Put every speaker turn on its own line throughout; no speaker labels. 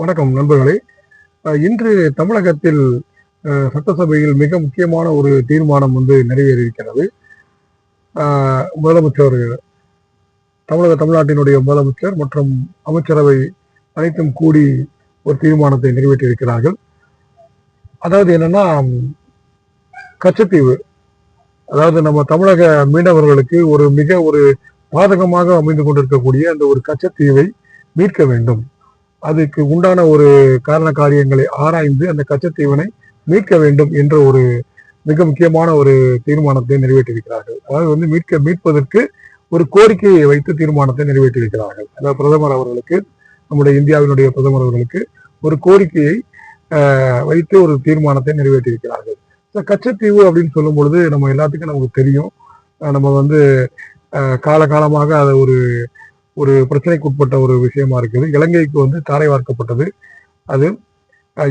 வணக்கம் நண்பர்களே. இன்று தமிழகத்தில் சட்டசபையில் மிக முக்கியமான ஒரு தீர்மானம் வந்து நிறைவேறியிருக்கிறது. முதலமைச்சர் தமிழக தமிழ்நாட்டினுடைய முதலமைச்சர் மற்றும் அமைச்சரவை அனைத்தும் கூடி ஒரு தீர்மானத்தை நிறைவேற்றியிருக்கிறார்கள். அதாவது என்னன்னா கச்சத்தீவு. அதாவது நம்ம தமிழக மீனவர்களுக்கு ஒரு மிக ஒரு பாதகமாக அமைந்து கொண்டிருக்கக்கூடிய அந்த ஒரு கச்சத்தீவை மீட்க வேண்டும். அதுக்கு உண்டான ஒரு காரண காரியங்களை ஆராய்ந்து அந்த கச்சத்தீவனை மீட்க வேண்டும் என்ற ஒரு மிக முக்கியமான ஒரு தீர்மானத்தை நிறைவேற்றியிருக்கிறார்கள். அதாவது வந்து மீட்க மீட்பதற்கு ஒரு கோரிக்கையை வைத்து தீர்மானத்தை நிறைவேற்றியிருக்கிறார்கள். அதாவது பிரதமர் அவர்களுக்கு நம்முடைய இந்தியாவினுடைய பிரதமர் அவர்களுக்கு ஒரு கோரிக்கையை வைத்து ஒரு தீர்மானத்தை நிறைவேற்றியிருக்கிறார்கள். கச்சத்தீவு அப்படின்னு சொல்லும் பொழுது நம்ம எல்லாத்துக்கும் நமக்கு தெரியும். நம்ம வந்து காலகாலமாக அதை ஒரு ஒரு பிரச்சனைக்கு உட்பட்ட ஒரு விஷயமா இருக்குது. இலங்கைக்கு வந்து தாரை வார்க்கப்பட்டது. அது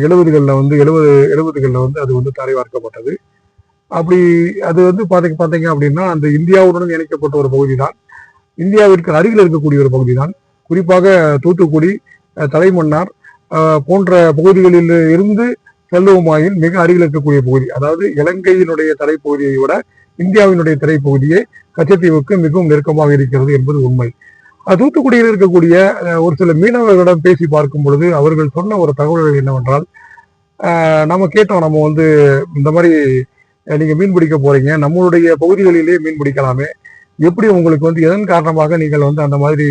எழுபதுகளில் வந்து எழுபது எழுபதுகளில் வந்து அது வந்து தாரை வார்க்கப்பட்டது. அப்படி அது வந்து பார்த்தீங்க பார்த்தீங்க அப்படின்னா அந்த இந்தியாவுடன் இணைக்கப்பட்ட ஒரு பகுதி தான் இந்தியாவிற்கு அருகில் இருக்கக்கூடிய ஒரு பகுதி தான் குறிப்பாக தூத்துக்குடி தலைமன்னார் போன்ற பகுதிகளில் இருந்து செல்லுவமாயின் மிக அருகில் இருக்கக்கூடிய பகுதி அதாவது இலங்கையினுடைய தரைப்பகுதியை விட இந்தியாவினுடைய திரைப்பகுதியே கச்சத்தீவுக்கு மிகவும் நெருக்கமாக இருக்கிறது என்பது உண்மை. தூத்துக்குடியில் இருக்கக்கூடிய ஒரு சில மீனவர்களிடம் பேசி பார்க்கும் பொழுது அவர்கள் சொன்ன ஒரு தகவல்கள் என்னவென்றால் நம்ம கேட்டோம் நம்ம வந்து இந்த மாதிரி நீங்கள் நீங்க மீன் பிடிக்க போறீங்க நம்மளுடைய பகுதிகளிலே மீன் பிடிக்கலாமே. எப்படி உங்களுக்கு வந்து எதன் காரணமாக நீங்கள் வந்து அந்த மாதிரி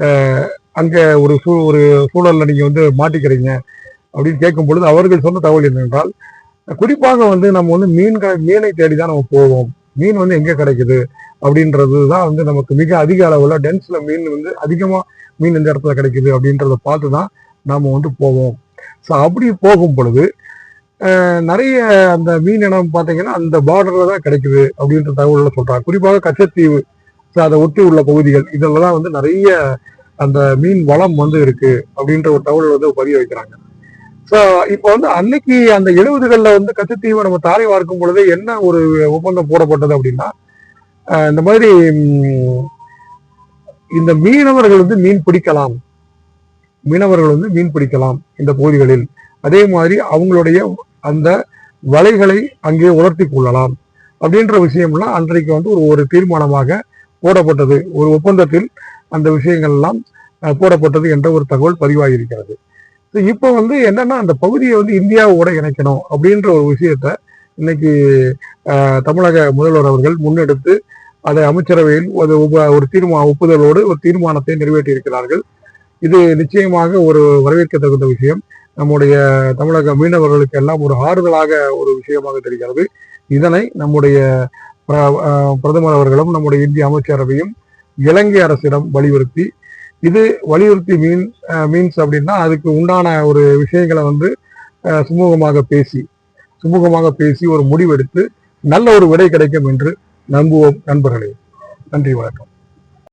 அங்கே அங்க ஒரு சூ ஒரு சூழல்ல நீங்க வந்து மாட்டிக்கிறீங்க அப்படின்னு கேட்கும் பொழுது அவர்கள் சொன்ன தகவல் என்னவென்றால் குறிப்பாக வந்து நம்ம வந்து மீன்களை மீனை தேடி தான் நம்ம போவோம். மீன் வந்து எங்க கிடைக்குது அப்படின்றது தான் வந்து நமக்கு மிக அதிக அளவுல டென்ஸ்ல மீன் வந்து அதிகமா மீன் எந்த இடத்துல கிடைக்குது அப்படின்றத பார்த்து தான் நாம வந்து போவோம். ஸோ அப்படி போகும் பொழுது நிறைய அந்த மீன் இனம் பார்த்தீங்கன்னா அந்த பார்டர்ல தான் கிடைக்குது அப்படின்ற தகவல்ல சொல்றாங்க. குறிப்பாக கச்சத்தீவு ஸோ அதை ஒட்டி உள்ள பகுதிகள் இதெல்லாம் தான் வந்து நிறைய அந்த மீன் வளம் வந்து இருக்கு அப்படின்ற ஒரு தகவல் வந்து பதிய வைக்கிறாங்க. ஸோ இப்போ வந்து அன்னைக்கு அந்த எழுபதுகளில் வந்து கச்சத்தீவை நம்ம தாரை வார்க்கும் பொழுது என்ன ஒரு ஒப்பந்தம் போடப்பட்டது அப்படின்னா இந்த மாதிரி இந்த மீனவர்கள் வந்து மீன் பிடிக்கலாம். மீனவர்கள் வந்து மீன் பிடிக்கலாம் இந்த பகுதிகளில். அதே மாதிரி அவங்களுடைய அந்த வலைகளை அங்கே உலர்த்தி கொள்ளலாம் அப்படின்ற விஷயம்லாம் அன்றைக்கு வந்து ஒரு ஒரு தீர்மானமாக போடப்பட்டது. ஒரு ஒப்பந்தத்தில் அந்த விஷயங்கள் எல்லாம் போடப்பட்டது என்ற ஒரு தகவல் பதிவாகியிருக்கிறது. இருக்கிறது இப்போ வந்து என்னன்னா அந்த பகுதியை வந்து இந்தியாவோட இணைக்கணும் அப்படின்ற ஒரு விஷயத்த இன்னைக்கு தமிழக முதல்வர் அவர்கள் முன்னெடுத்து அதை அமைச்சரவையில் ஒரு உப- ஒரு தீர்மா ஒப்புதலோடு ஒரு தீர்மானத்தை நிறைவேற்றியிருக்கிறார்கள். இது நிச்சயமாக ஒரு வரவேற்கத்தகுந்த விஷயம். நம்முடைய தமிழக மீனவர்களுக்கு எல்லாம் ஒரு ஆறுதலாக ஒரு விஷயமாக தெரிகிறது. இதனை நம்முடைய பிரதமர் அவர்களும் நம்முடைய இந்திய அமைச்சரவையும் இலங்கை அரசிடம் வலியுறுத்தி இது வலியுறுத்தி மீன் மீன்ஸ் அப்படின்னா அதுக்கு உண்டான ஒரு விஷயங்களை வந்து சுமூகமாக பேசி சுமூகமாக பேசி ஒரு முடிவெடுத்து நல்ல ஒரு விடை கிடைக்கும் என்று நம்புவோம் நண்பர்களே. நன்றி வணக்கம்.